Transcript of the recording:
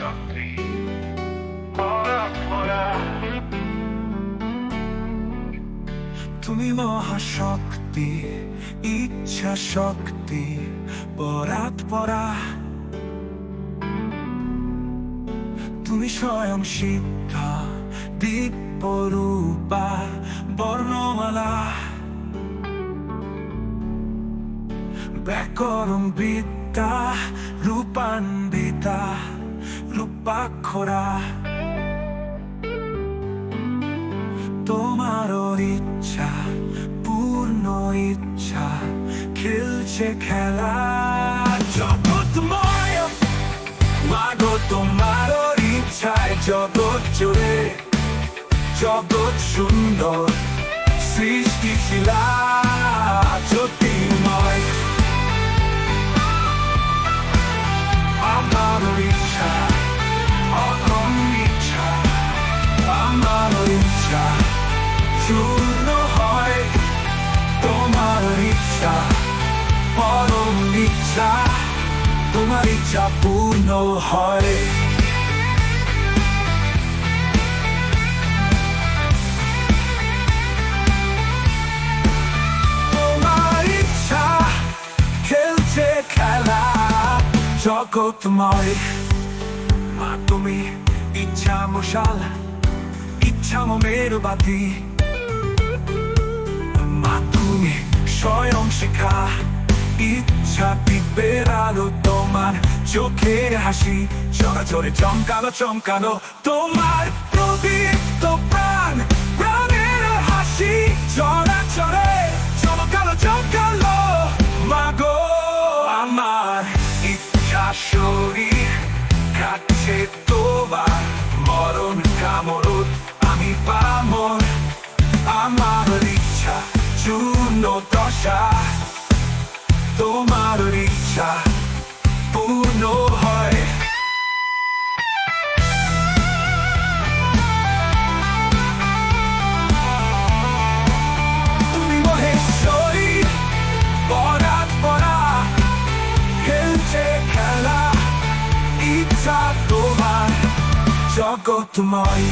শক্তি তুমি মহাশক্তি, ইচ্ছা শক্তি, পরাত পরা। তুমি স্বয়ং শিক্ষা দীপরূপা বর্ণমালা। ব্যাকরণ বিদ্যা, রূপান্বিতা। রূপাক্ষরা তোমারও ইচ্ছা, পূর্ণ ইচ্ছা, খেলছে খেলা। জগৎময় মাগো তোমারও ইচ্ছায় জগৎ জুড়ে, জগৎ সুন্দর সৃষ্টি চূর্ণ হয় তোমার ইচ্ছা, পরম ইচ্ছা, তোমার ইচ্ছা পূর্ণ হয়। খেলা, জগৎময়। মা, তুমি ইচ্ছা মশাল ইচ্ছা মনের বাতি। শিখা ইচ্ছা আলো তোমার চোখের হাসি চরাচরে চমকানো চমকানো তোমার প্রদীপ্ত প্রাণ প্রাণের হাসি চরাচরে চমকানো চমকালো মাগো আমার ইচ্ছা শরীর কাছে তোমার মরণ কামরুদ ইচ্ছা দশা তোমার ইচ্ছা পূর্ণ হয় তুমি মহেশ্বরী পরাত পরা খেলছে খেলা ইচ্ছা তোমার জগৎময়